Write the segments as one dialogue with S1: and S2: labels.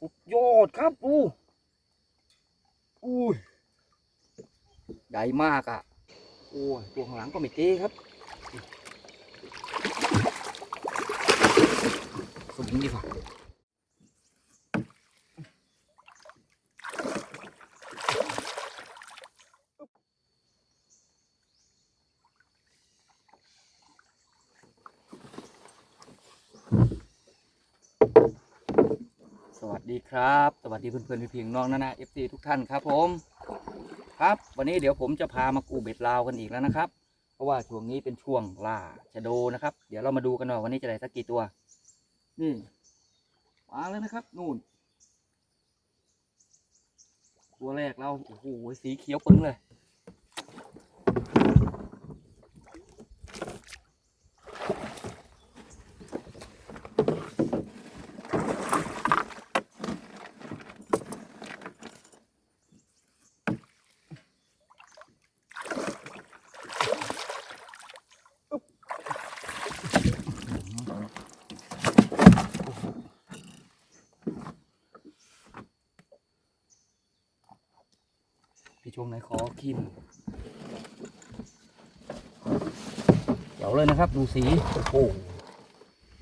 S1: สุดยอดครับปูอุ้ยใหญ่มากอะ โอ้ย ตัวข้างหลังก็ไม่เจ๊ครับสมดีกว่า ดีครับ สวัสดีเพื่อนๆพี่ๆน้องนะนะเอฟซีทุกท่านครับผม ครับ วันนี้เดี๋ยวผมจะพามากูเบ็ดลาวกันอีกแล้วนะครับ เพราะว่าช่วงนี้เป็นช่วงล่าชะโดนะครับ เดี๋ยวเรามาดูกันว่าวันนี้จะได้สักกี่ตัว นี่มาแล้วนะครับ นู่น ตัวแรกเราโอ้โหสีเขียวปึ้งเลย พี่ชมไหนขอคิมเดี๋ยวเลยนะครับ ดูสี โอ้โห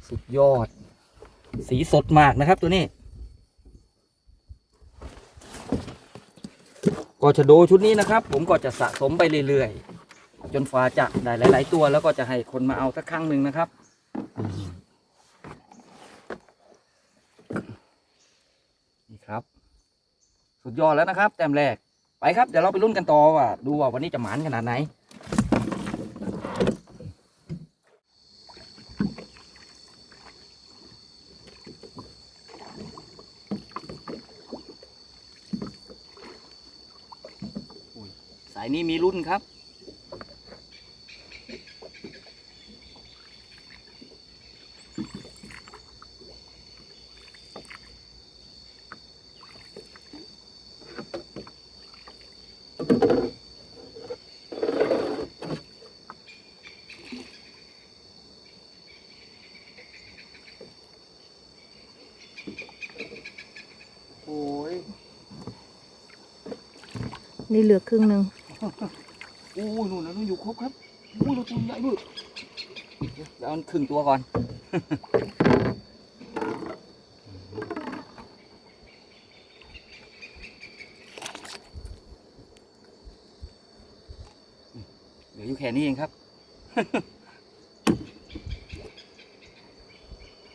S1: สุดยอด สีสดมากนะครับตัวนี้ก็ชะโดชุดนี้นะครับ ผมก็จะสะสมไปเรื่อยๆ จนฟ้าจะได้หลาย ๆ ตัวแล้วก็จะให้คนมาเอาสักครั้งหนึ่งนะครับนี่ครับ สุดยอดแล้วนะครับ แต้มแรก ไปครับ เดี๋ยวเราไปลุ้นกันต่อว่าดูว่าวันนี้จะหมานขนาดไหนอุ้ยสายนี้มีรุ่นครับ โอ้ย
S2: นี่เหลือครึ่งหนึ่ง
S1: โอ้ยนู่นนะนู่นอยู่ครบครับโอ้ยเราตัวใหญ่บึ้เดี๋ยวเอาครึ่งตัวก่อน เหลืออยู่แค่นี้เองครับ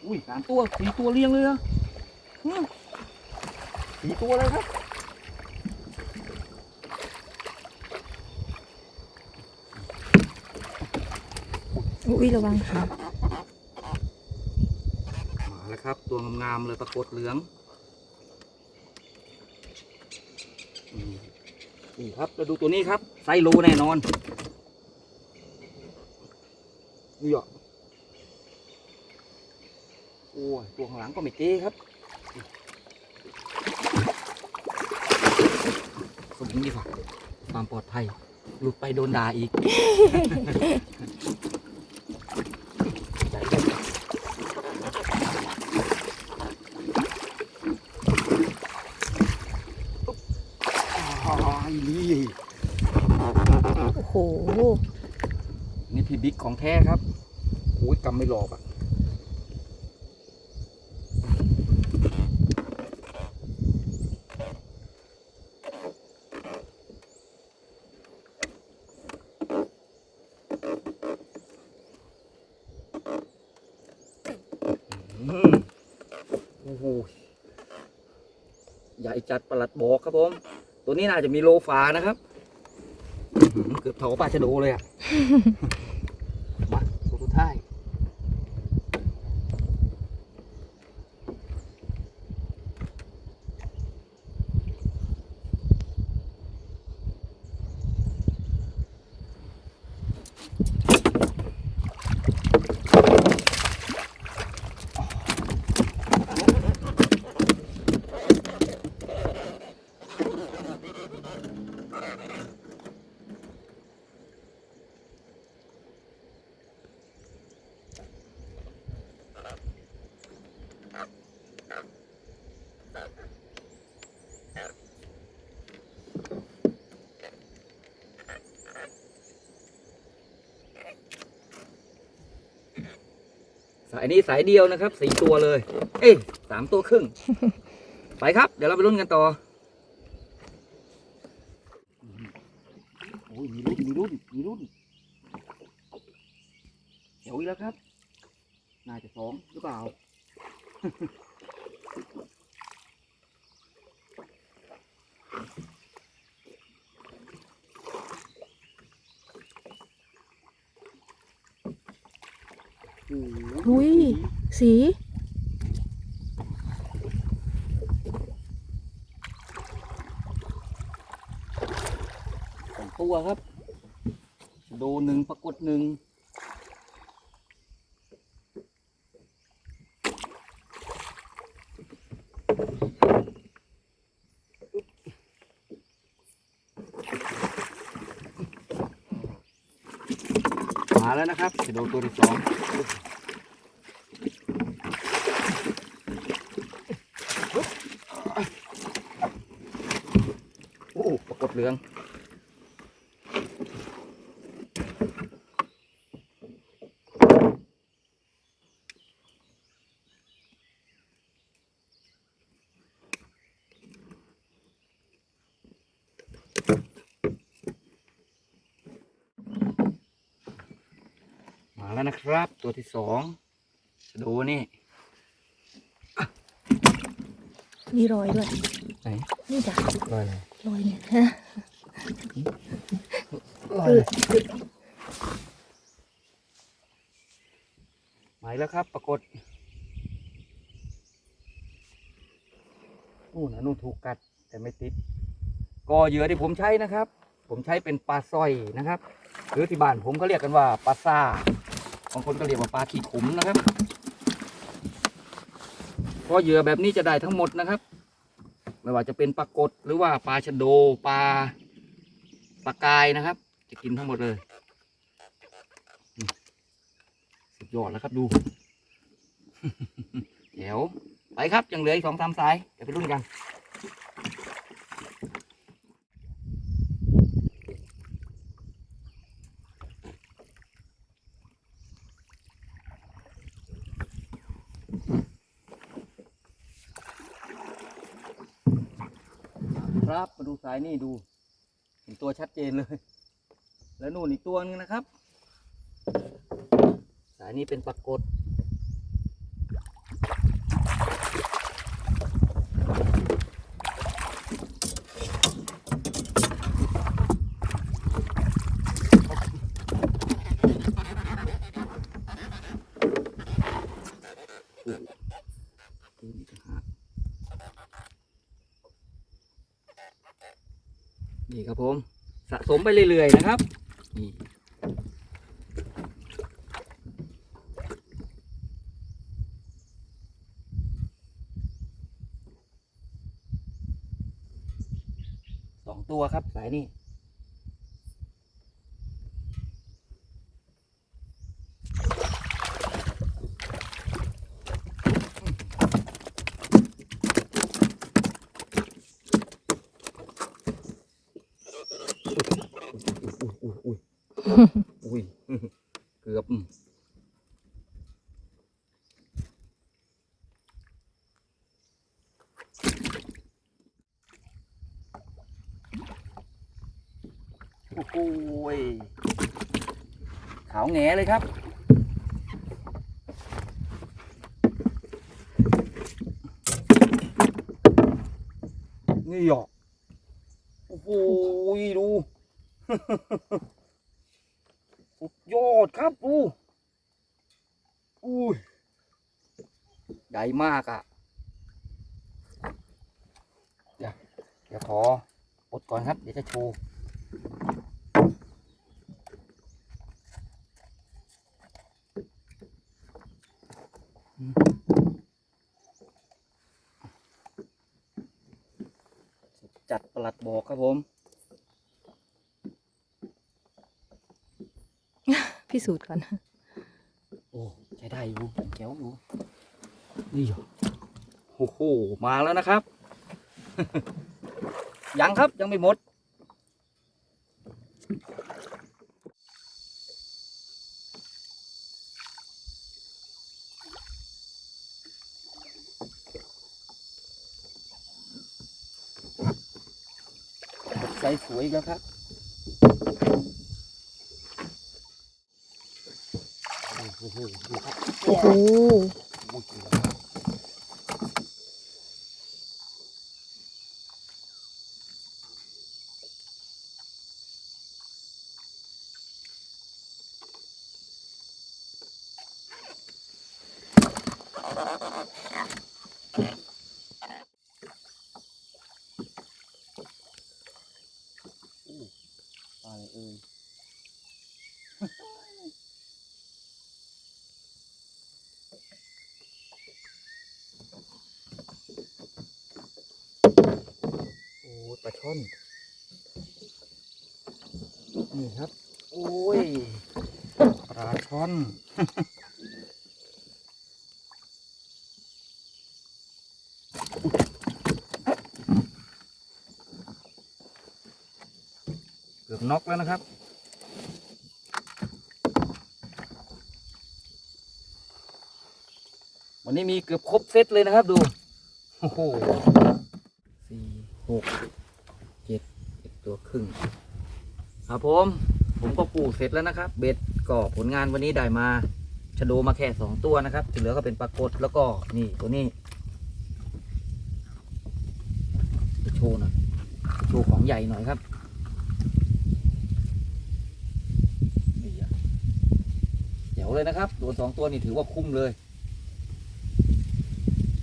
S1: อุ้ยสามตัวสี่ตัวเรียงเลยออืมสี่ตัวเลยครับ
S2: อุ้ยระวังค่ะ
S1: มาแล้วครับ ตัวงามๆเลยปรากฏเหลืองนี่ครับเราดูตัวนี้ครับไซโลแน่นอนนี่อะโอ้ยตัวข้างหลังก็ไม่เจ๊ครับสมนี้ดีกว่าความปลอดภัยหลุดไปโดนด่าอีก อ้ายนี่
S2: โอ้โห
S1: นี่พี่บิ๊กของแท้ครับโอ้ยกำไม่หลอกอะโอ้โห ใหญ่จัดประหลัดบอกครับผม ตัวนี้น่าจะมีโลฟานะครับ เกือบเท่าปลาชะโดเลยอะ สายนี้สายเดียวนะครับสี่ตัวเลย เอ้ยสามตัวครึ่ง ไปครับ เดี๋ยวเราไปลุ้นกันต่อโอ้ยมีรุ่นมีรุ่นมีรุ่นเดี๋ยวอีกแล้วครับ น่าจะสองหรือเปล่า อุ้
S2: ย สี
S1: สองตัวครับโดหนึ่งปรากฏหนึ่ง มาแล้วนะครับจะโดตัวที่สองโอ้ปรากฏเหลือง นะครับ ตัวที่สองจะดูนี่
S2: มีรอยด้วย
S1: ไหน
S2: นี่จ้ะ
S1: ลอยเลย
S2: รอยเนี่ยฮะ
S1: ลอยเลยมาอีกแล้วครับ ปรากฏนู่นนะนู่นถูกกัด แต่ไม่ติดก็เหยื่อที่ผมใช้นะครับ ผมใช้เป็นปลาสร้อยนะครับ หรือที่บ้านผมก็เรียกกันว่าปลาซ่า บางคนก็เรียกว่าปลาขี้ขุมนะครับก็เหยื่อแบบนี้จะได้ทั้งหมดนะครับ ไม่ว่าจะเป็นปลากดหรือว่าปลาชะโดปลาปลากายนะครับ จะกินทั้งหมดเลยสุดยอดแล้วครับดูเดี๋ยวไปครับยังเหลืออีกสองสามสายเดี๋ยวไปรุ่นกัน ครับมาดูสายนี่ดูเห็นตัวชัดเจนเลย แล้วนู่นอีกตัวนึงนะครับ สายนี้เป็นปรากฏตัวนี้ต่างหากนี่ ครับผม สะสมไปเรื่อยๆนะครับนี่สองตัวครับสายนี่ อุ้ยเกือบโอ้โหยขาวแงเลยครับนี่หยอกโอ้โหยดู สุดยอดครับดูอุ้ยใหญ่มากอะ่ะเดี๋ยวเดี๋ยวขออดก่อนครับ เดี๋ยวจะโชว์อืมจัดประหลัดบอกครับผม
S2: พิสูจน์ก่อน
S1: โอ้ใช้ได้อยู่แก้วอยู่ นี่เหรอโอ้โห มาแล้วนะครับ ยังครับยังไม่หมด ใส่สวยแล้วครับ โอ้โหดูครับ
S2: โอ้โห
S1: โอ้โหอะไรเอ่ย โอ้ปลาช่อน นี่ครับโอ้ยปลาช่อนเกือบน็อกแล้วนะครับวันนี้มีเกือบครบเซตเลยนะครับดู โอ้โหสี่หกเจ็ดเจ็ดตัวครึ่ง ครับผมผมก็ปลูกเสร็จแล้วนะครับ เบ็ดก็ผลงานวันนี้ได้มาชะโดมาแค่สองตัวนะครับที่เหลือก็เป็นปลากดแล้วก็นี่ตัวนี้โชว์หน่อยโชว์ของใหญ่หน่อยครับนี่เดี๋ยวเลยนะครับโดนสองตัวนี่ถือว่าคุ้มเลย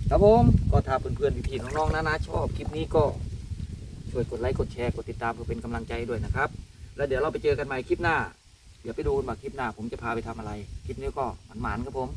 S1: ครับผมก็ถ้าเพื่อนๆพี่ๆน้องๆนะนะชอบคลิปนี้ก็ช่วยกดไลค์กดแชร์กดติดตามเพื่อเป็นกำลังใจด้วยนะครับ แล้วเดี๋ยวเราไปเจอกันใหม่คลิปหน้า เดี๋ยวไปดูกันว่าคลิปหน้า ผมจะพาไปทำอะไร คลิปนี้ก็หมานๆครับผม